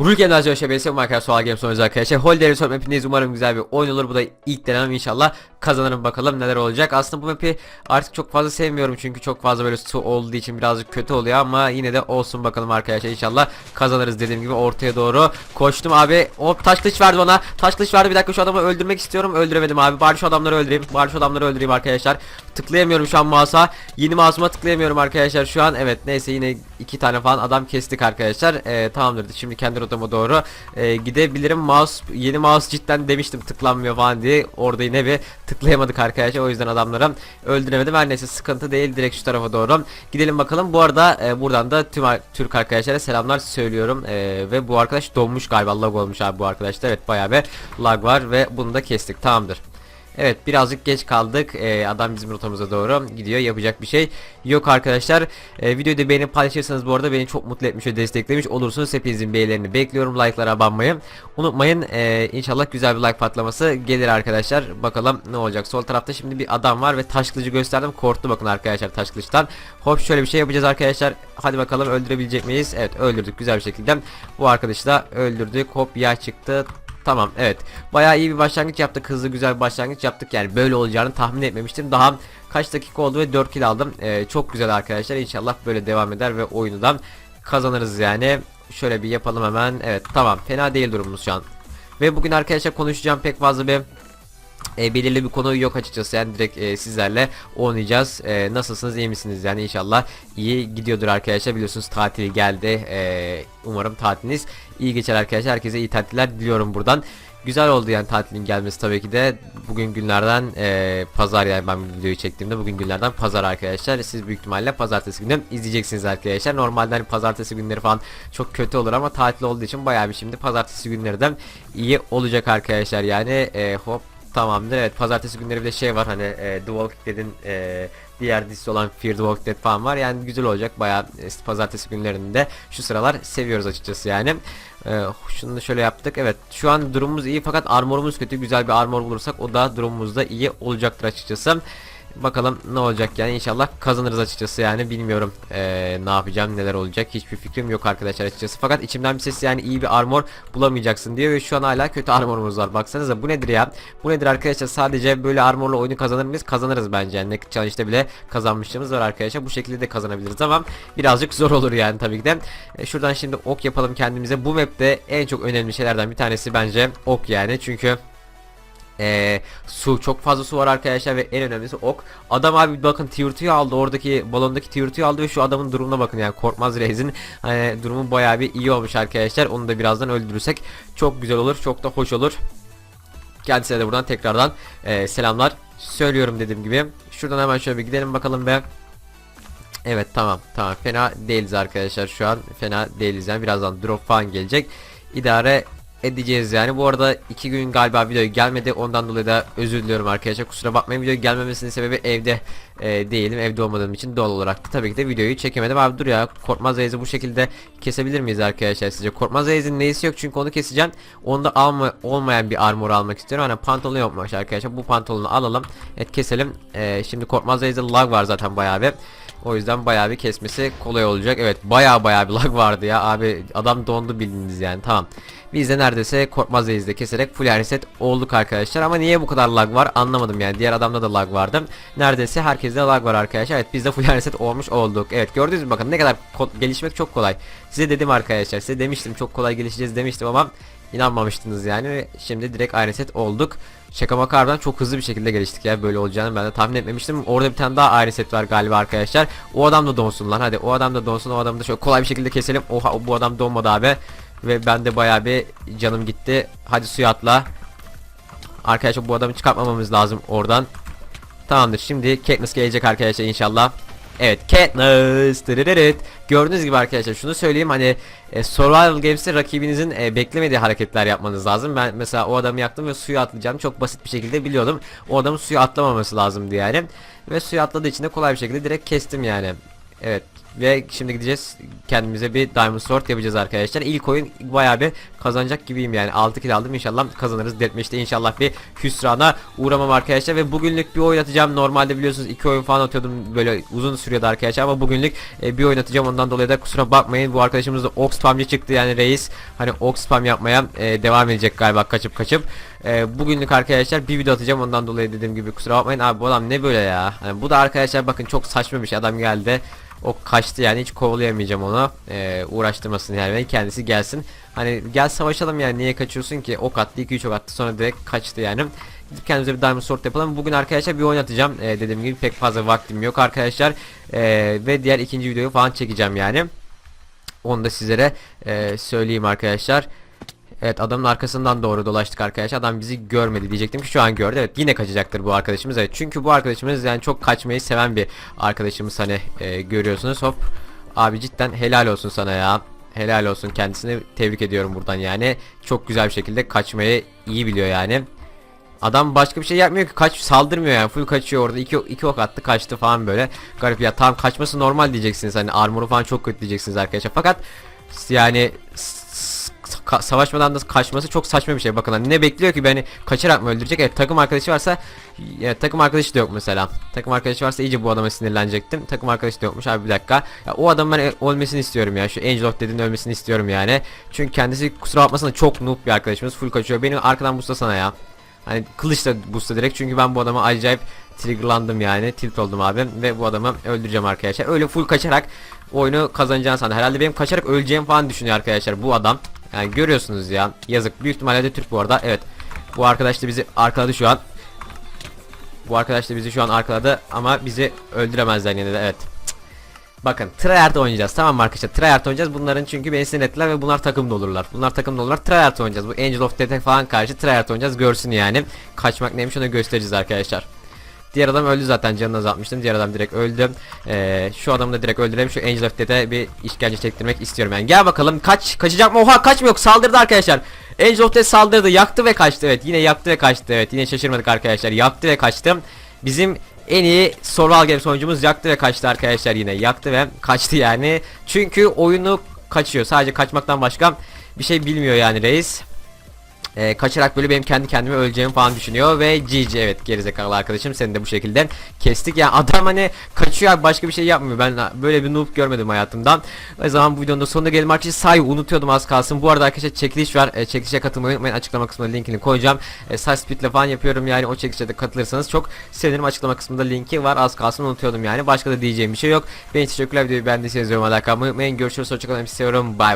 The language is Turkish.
Rulken Lazio şebekesi Minecraft Sual Games oynuyoruz arkadaşlar. Holder'i sorma hepiniz umarım güzel bir oyun olur. Bu da ilk denemem inşallah kazanırım bakalım neler olacak. Aslında bu map'i artık çok fazla sevmiyorum çünkü çok fazla böyle su olduğu için birazcık kötü oluyor ama yine de olsun bakalım arkadaşlar inşallah kazanırız dediğim gibi ortaya doğru koştum abi. Hop taş kılıç verdi bana. Taş kılıç verdi bir dakika şu adamı öldürmek istiyorum. Öldüremedim abi. Bari şu adamları öldüreyim. Bari şu adamları öldüreyim arkadaşlar. Tıklayamıyorum şu an mouse'a. Yeni mouse'uma tıklayamıyorum arkadaşlar şu an. Evet neyse yine iki tane falan adam kestik arkadaşlar. Ee, tamamdır. Şimdi kendi rotama doğru e, gidebilirim. Mouse yeni mouse cidden demiştim tıklanmıyor falan diye. Orada yine bir tıklayamadık arkadaşlar. O yüzden adamları öldüremedim. Her neyse sıkıntı değil. Direkt şu tarafa doğru gidelim bakalım. Bu arada e, buradan da tüm Türk arkadaşlara selamlar söylüyorum. E, ve bu arkadaş donmuş galiba lag olmuş abi bu arkadaşlar. Evet bayağı bir lag var ve bunu da kestik. Tamamdır. Evet birazcık geç kaldık. Ee, adam bizim rotamıza doğru gidiyor. Yapacak bir şey yok arkadaşlar. Ee, videoyu da beğenip paylaşırsanız bu arada beni çok mutlu etmiş ve desteklemiş olursunuz. Hepinizin beğenilerini bekliyorum. Like'lara abanmayı unutmayın. Ee, inşallah güzel bir like patlaması gelir arkadaşlar. Bakalım ne olacak. Sol tarafta şimdi bir adam var ve taş kılıcı gösterdim. Korktu bakın arkadaşlar taş kılıçtan. Hop şöyle bir şey yapacağız arkadaşlar. Hadi bakalım öldürebilecek miyiz? Evet öldürdük güzel bir şekilde. Bu arkadaşı da öldürdük. Hop yağ çıktı. Tamam evet. Bayağı iyi bir başlangıç yaptık. Hızlı güzel bir başlangıç yaptık. Yani böyle olacağını tahmin etmemiştim. Daha kaç dakika oldu ve 4 kill aldım. Ee, çok güzel arkadaşlar. İnşallah böyle devam eder ve oyundan kazanırız yani. Şöyle bir yapalım hemen. Evet tamam. Fena değil durumumuz şu an. Ve bugün arkadaşlar konuşacağım pek fazla bir e, belirli bir konu yok açıkçası yani direkt e, sizlerle oynayacağız. E, nasılsınız iyi misiniz yani inşallah iyi gidiyordur arkadaşlar biliyorsunuz tatil geldi. E, umarım tatiliniz iyi geçer arkadaşlar. Herkese iyi tatiller diliyorum buradan. Güzel oldu yani tatilin gelmesi tabii ki de bugün günlerden e, pazar yani ben videoyu çektiğimde bugün günlerden pazar arkadaşlar siz büyük ihtimalle pazartesi günü izleyeceksiniz arkadaşlar normalde hani pazartesi günleri falan çok kötü olur ama tatil olduğu için bayağı bir şimdi pazartesi günleri de iyi olacak arkadaşlar yani e, hop Tamamdır. Evet pazartesi günleri bir de şey var hani e, The Walking Dead'in e, diğer dizisi olan Fear the Walking Dead falan var. Yani güzel olacak bayağı e, pazartesi günlerinde şu sıralar seviyoruz açıkçası yani. E, şunu da şöyle yaptık. Evet şu an durumumuz iyi fakat armorumuz kötü. Güzel bir armor bulursak o da durumumuz da iyi olacaktır açıkçası Bakalım ne olacak yani inşallah kazanırız açıkçası yani bilmiyorum ee, ne yapacağım neler olacak hiçbir fikrim yok arkadaşlar açıkçası. Fakat içimden bir ses yani iyi bir armor bulamayacaksın diyor ve şu an hala kötü armorumuz var. Baksanıza bu nedir ya? Bu nedir arkadaşlar? Sadece böyle armorla oyunu kazanır mıyız? Kazanırız bence yani. Naked Challenge'da bile kazanmışlığımız var arkadaşlar. Bu şekilde de kazanabiliriz ama birazcık zor olur yani tabii ki de. E, şuradan şimdi ok yapalım kendimize. Bu map'te en çok önemli şeylerden bir tanesi bence ok yani. Çünkü ee, su çok fazla su var arkadaşlar ve en önemlisi ok. Adam abi bakın tiyotuyu aldı oradaki balondaki tiyotuyu aldı ve şu adamın durumuna bakın yani Korkmaz Reis'in hani durumu bayağı bir iyi olmuş arkadaşlar. Onu da birazdan öldürürsek çok güzel olur çok da hoş olur. Kendisine de buradan tekrardan e, selamlar söylüyorum dediğim gibi. Şuradan hemen şöyle bir gidelim bakalım be. Evet tamam tamam fena değiliz arkadaşlar şu an fena değiliz yani birazdan drop falan gelecek. İdare edeceğiz yani. Bu arada iki gün galiba video gelmedi. Ondan dolayı da özür diliyorum arkadaşlar. Kusura bakmayın video gelmemesinin sebebi evde e, değilim. Evde olmadığım için doğal olarak da tabii ki de videoyu çekemedim. Abi dur ya Korkmaz Reis'i bu şekilde kesebilir miyiz arkadaşlar sizce? Korkmaz Reis'in neyisi yok çünkü onu keseceğim. Onda alma, olmayan bir armor almak istiyorum. Hani pantolon yokmuş arkadaşlar. Bu pantolonu alalım. Evet keselim. E, şimdi Korkmaz Reis'de lag var zaten bayağı bir. O yüzden bayağı bir kesmesi kolay olacak. Evet bayağı bayağı bir lag vardı ya. Abi adam dondu bildiniz yani. Tamam. Biz de neredeyse Korkmaz Reis'de keserek full reset olduk arkadaşlar. Ama niye bu kadar lag var anlamadım yani. Diğer adamda da lag vardı. Neredeyse herkeste lag var arkadaşlar. Evet biz de full reset olmuş olduk. Evet gördünüz mü bakın ne kadar gelişmek çok kolay. Size dedim arkadaşlar. Size demiştim çok kolay gelişeceğiz demiştim ama inanmamıştınız yani. Şimdi direkt reset olduk. Şaka maka harbiden çok hızlı bir şekilde geliştik ya böyle olacağını ben de tahmin etmemiştim. Orada bir tane daha ayrı set var galiba arkadaşlar. O adam da donsun lan hadi o adam da donsun o adamı da şöyle kolay bir şekilde keselim. Oha bu adam donmadı abi. Ve ben de bayağı bir canım gitti. Hadi suya atla. Arkadaşlar bu adamı çıkartmamamız lazım oradan. Tamamdır şimdi Katniss gelecek arkadaşlar inşallah. Evet Katniss. Gördüğünüz gibi arkadaşlar şunu söyleyeyim hani e, Survival Games'te rakibinizin e, beklemediği hareketler yapmanız lazım. Ben mesela o adamı yaktım ve suya atlayacağım çok basit bir şekilde biliyordum. O adamın suya atlamaması lazımdı yani. Ve suya atladığı için de kolay bir şekilde direkt kestim yani. Evet Ve şimdi gideceğiz kendimize bir Diamond Sword yapacağız arkadaşlar. İlk oyun bayağı bir kazanacak gibiyim yani. 6 kill aldım inşallah kazanırız. Deathmatch'te inşallah bir hüsrana uğramam arkadaşlar. Ve bugünlük bir oyun atacağım. Normalde biliyorsunuz 2 oyun falan atıyordum böyle uzun sürüyordu arkadaşlar. Ama bugünlük e, bir oyun atacağım. Ondan dolayı da kusura bakmayın. Bu arkadaşımız da ok spamcı çıktı yani reis. Hani ok spam yapmaya e, devam edecek galiba kaçıp kaçıp. E, bugünlük arkadaşlar bir video atacağım. Ondan dolayı dediğim gibi kusura bakmayın. Abi bu adam ne böyle ya. Hani bu da arkadaşlar bakın çok saçma bir şey. Adam geldi. O kaçtı yani hiç kovalayamayacağım onu. Ee, uğraştırmasın yani beni kendisi gelsin. Hani gel savaşalım yani niye kaçıyorsun ki? Ok attı 2-3 ok attı sonra direkt kaçtı yani. Kendimize bir diamond sword yapalım. Bugün arkadaşlar bir oyun atacağım. Ee, dediğim gibi pek fazla vaktim yok arkadaşlar. Ee, ve diğer ikinci videoyu falan çekeceğim yani. Onu da sizlere e, söyleyeyim arkadaşlar. Evet adamın arkasından doğru dolaştık arkadaşlar. Adam bizi görmedi diyecektim ki şu an gördü. Evet yine kaçacaktır bu arkadaşımız. Evet çünkü bu arkadaşımız yani çok kaçmayı seven bir arkadaşımız hani e, görüyorsunuz. Hop abi cidden helal olsun sana ya. Helal olsun kendisini tebrik ediyorum buradan yani. Çok güzel bir şekilde kaçmayı iyi biliyor yani. Adam başka bir şey yapmıyor ki kaç saldırmıyor yani full kaçıyor orada iki, iki ok attı kaçtı falan böyle garip ya tam kaçması normal diyeceksiniz hani armoru falan çok kötü diyeceksiniz arkadaşlar fakat yani ka- savaşmadan da kaçması çok saçma bir şey. Bakın hani ne bekliyor ki? Beni kaçarak mı öldürecek. Evet takım arkadaşı varsa ya, takım arkadaşı da yok mesela. Takım arkadaşı varsa iyice bu adama sinirlenecektim. Takım arkadaşı da yokmuş. Abi bir dakika. Ya, o adamın ben ölmesini istiyorum ya. Şu Angel of Dead'in ölmesini istiyorum yani. Çünkü kendisi kusura bakmasın da çok noob bir arkadaşımız. Full kaçıyor. Beni arkadan buslasana ya. Hani kılıçla boostla direkt. Çünkü ben bu adama acayip triggerlandım yani. Tilt oldum abi ve bu adamı öldüreceğim arkadaşlar. Öyle full kaçarak oyunu kazanacağını sandı. Herhalde benim kaçarak öleceğim falan düşünüyor arkadaşlar bu adam yani görüyorsunuz ya yazık. Büyük ihtimalle de Türk bu arada. Evet bu arkadaş da bizi arkaladı şu an. Bu arkadaş da bizi şu an arkaladı ama bizi öldüremezler yine de evet. Bakın tryhard oynayacağız tamam mı arkadaşlar? Tryhard oynayacağız. Bunların çünkü beni sinir ettiler ve bunlar takımda olurlar. Bunlar takımda olurlar tryhard oynayacağız. Bu Angel of Death'e falan karşı tryhard oynayacağız. Görsün yani. Kaçmak neymiş onu göstereceğiz arkadaşlar Diğer adam öldü zaten canını azaltmıştım. Diğer adam direkt öldü. Ee, şu adamı da direkt öldürelim. Şu Angel of Death'e bir işkence çektirmek istiyorum yani. Gel bakalım kaç kaçacak mı? Oha kaçmıyor. Saldırdı arkadaşlar. Angel of Death saldırdı. Yaktı ve kaçtı. Evet yine yaktı ve kaçtı. Evet yine şaşırmadık arkadaşlar. Yaktı ve kaçtı. Bizim en iyi Survival Games oyuncumuz yaktı ve kaçtı arkadaşlar yine. Yaktı ve kaçtı yani. Çünkü oyunu kaçıyor. Sadece kaçmaktan başka bir şey bilmiyor yani reis. Ee, kaçarak böyle benim kendi kendime öleceğimi falan düşünüyor ve GG evet gerizekalı arkadaşım seni de bu şekilde kestik. Yani adam hani kaçıyor başka bir şey yapmıyor. Ben böyle bir noob görmedim hayatımdan. O zaman bu videonun da sonuna gelelim. Arkadaşlar sahi unutuyordum az kalsın. Bu arada arkadaşlar çekiliş var. E, çekilişe katılmayı unutmayın. Açıklama kısmına linkini koyacağım. E, side speedle falan yapıyorum yani. O çekilişe de katılırsanız çok sevinirim. Açıklama kısmında linki var. Az kalsın unutuyordum yani. Başka da diyeceğim bir şey yok. Benim teşekkürler. Videoyu beğendiyseniz yorumlara kalmayı unutmayın. Görüşürüz. Hoşçakalın seviyorum. Bay bay